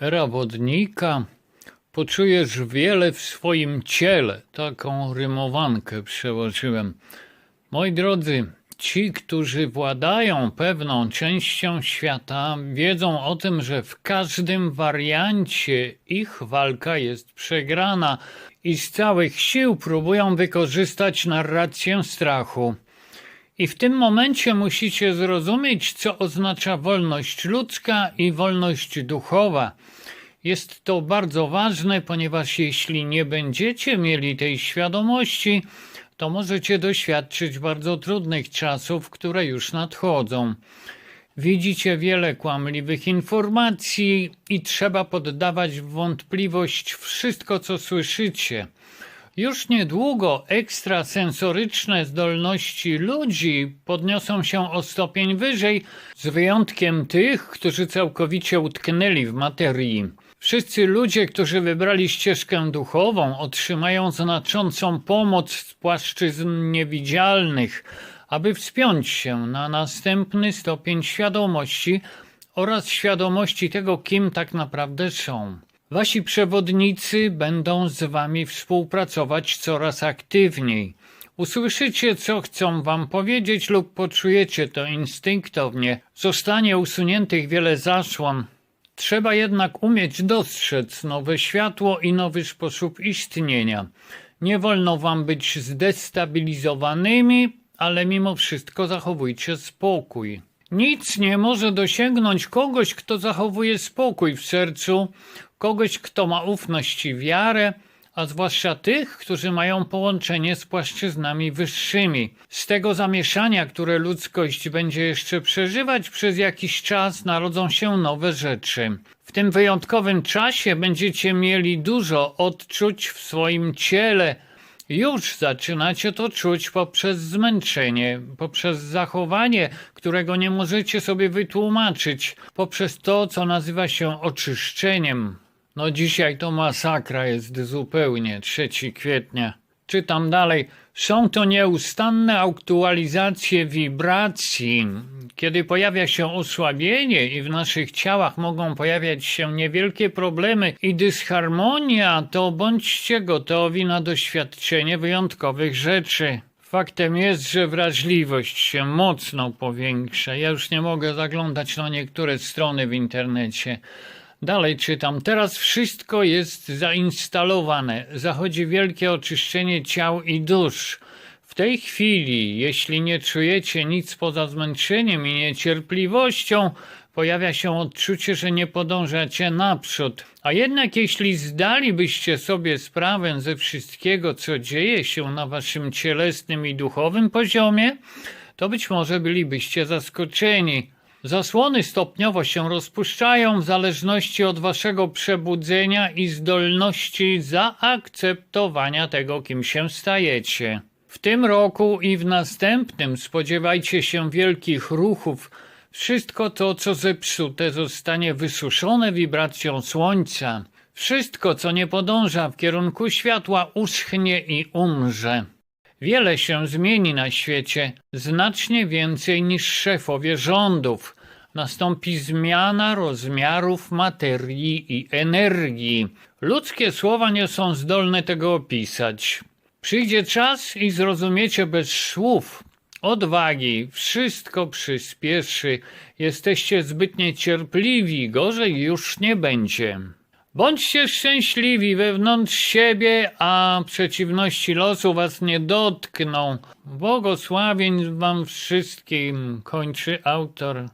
Era wodnika. Poczujesz wiele w swoim ciele. Taką rymowankę przełożyłem. Moi drodzy, ci, którzy władają pewną częścią świata, wiedzą o tym, że w każdym wariancie ich walka jest przegrana i z całych sił próbują wykorzystać narrację strachu. I w tym momencie musicie zrozumieć, co oznacza wolność ludzka i wolność duchowa. Jest to bardzo ważne, ponieważ jeśli nie będziecie mieli tej świadomości, to możecie doświadczyć bardzo trudnych czasów, które już nadchodzą. Widzicie wiele kłamliwych informacji i trzeba poddawać w wątpliwość wszystko, co słyszycie. Już niedługo ekstrasensoryczne zdolności ludzi podniosą się o stopień wyżej, z wyjątkiem tych, którzy całkowicie utknęli w materii. Wszyscy ludzie, którzy wybrali ścieżkę duchową, otrzymają znaczącą pomoc z płaszczyzn niewidzialnych, aby wspiąć się na następny stopień świadomości oraz świadomości tego, kim tak naprawdę są. Wasi przewodnicy będą z wami współpracować coraz aktywniej. Usłyszycie, co chcą wam powiedzieć, lub poczujecie to instynktownie. Zostanie usuniętych wiele zasłon. Trzeba jednak umieć dostrzec nowe światło i nowy sposób istnienia. Nie wolno wam być zdestabilizowanymi, ale mimo wszystko zachowujcie spokój. Nic nie może dosięgnąć kogoś, kto zachowuje spokój w sercu, kogoś, kto ma ufność i wiarę, a zwłaszcza tych, którzy mają połączenie z płaszczyznami wyższymi. Z tego zamieszania, które ludzkość będzie jeszcze przeżywać przez jakiś czas, narodzą się nowe rzeczy. W tym wyjątkowym czasie będziecie mieli dużo odczuć w swoim ciele, już zaczynacie to czuć poprzez zmęczenie, poprzez zachowanie, którego nie możecie sobie wytłumaczyć, poprzez to, co nazywa się oczyszczeniem. No dzisiaj to masakra jest zupełnie, 3 kwietnia. Czytam dalej. Są to nieustanne aktualizacje wibracji. Kiedy pojawia się osłabienie i w naszych ciałach mogą pojawiać się niewielkie problemy i dysharmonia, to bądźcie gotowi na doświadczenie wyjątkowych rzeczy. Faktem jest, że wrażliwość się mocno powiększa. Ja już nie mogę zaglądać na niektóre strony w internecie. Dalej czytam. Teraz wszystko jest zainstalowane. Zachodzi wielkie oczyszczenie ciał i dusz. W tej chwili, jeśli nie czujecie nic poza zmęczeniem i niecierpliwością, pojawia się odczucie, że nie podążacie naprzód. A jednak jeśli zdalibyście sobie sprawę ze wszystkiego, co dzieje się na waszym cielesnym i duchowym poziomie, to być może bylibyście zaskoczeni. Zasłony stopniowo się rozpuszczają w zależności od waszego przebudzenia i zdolności zaakceptowania tego, kim się stajecie. W tym roku i w następnym spodziewajcie się wielkich ruchów. Wszystko to, co zepsute, zostanie wysuszone wibracją słońca. Wszystko, co nie podąża w kierunku światła, uschnie i umrze. Wiele się zmieni na świecie, znacznie więcej niż szefowie rządów. Nastąpi zmiana rozmiarów materii i energii. Ludzkie słowa nie są zdolne tego opisać. Przyjdzie czas i zrozumiecie bez słów. Odwagi, wszystko przyspieszy. Jesteście zbyt niecierpliwi, gorzej już nie będzie. Bądźcie szczęśliwi wewnątrz siebie, a przeciwności losu was nie dotkną. Błogosławień wam wszystkim, kończy autor.